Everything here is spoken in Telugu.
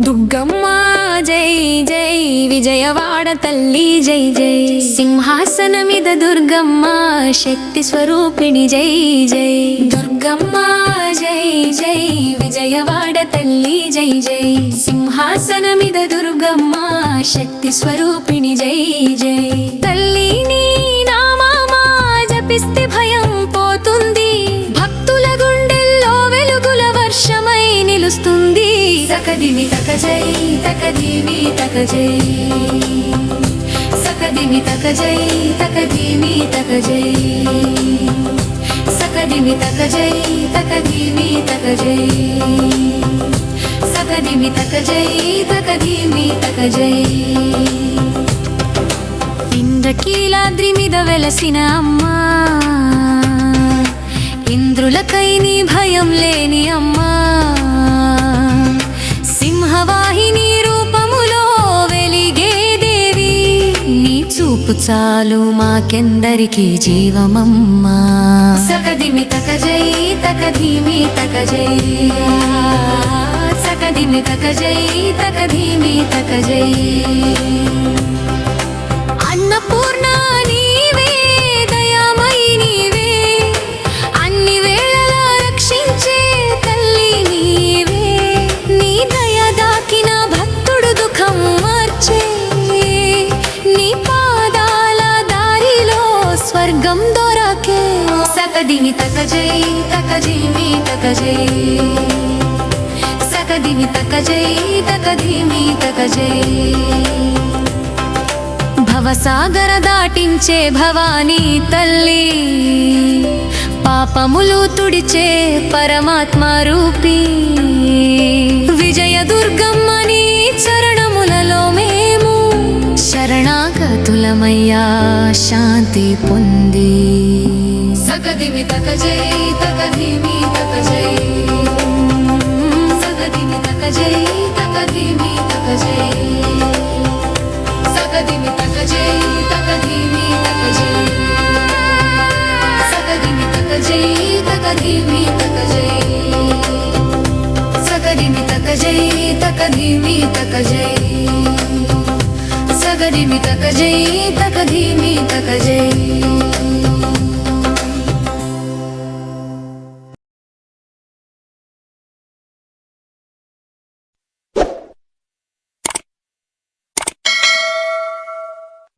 దుర్గమ్మ జై జై విజయవాడ తల్లి జై జై. సింహాసనమిద దుర్గమ్మ శక్తి స్వరూపిణి జై జై. దుర్గమ్మ జై జై విజయవాడ తల్లి జై జై. సింహాసనమిద దుర్గమ్మ శక్తి స్వరూపిణి జై జై. తల్లి సకదిమి తకజై తకదిమి తకజై. సకదిమి తకజై తకదిమి తకజై. సకదిమి తకజై తకదిమి తకజై. సకదిమి తకజై తకదిమి తకజై. ఇంద్రకీలాద్రి మీద వెలసిన అమ్మా. ఇంద్రులకై నీ భయం లేని అమ్మా. చాలు మాకెందరికి జీవమమ్మా. సకదిమి తక జై తకధీమి తక జై సకదిమి తక జై తకధీమి తక మార్గం దొరకే సకదిమి తకజై తకజీమి తకజై. జీవి తక జై సకదిమి తక జై తక భవసాగర దాటించే భవానీ తల్లి పాపములు తుడిచే పరమాత్మ రూపీ. విజయ శరణాగతులమయ్యా శాంతి పొంది. సగదిమి తక జై తక ధీమి తక జై సగదిమి తక జై తక ధీమి తక జై సగదిమి తక జై తక ధీమి తక జై సగదిమి తక జై తక ధీమి తక జై సగదిమి తక జై తక ధీమి తక జై नितक जै तक धीमि तक जै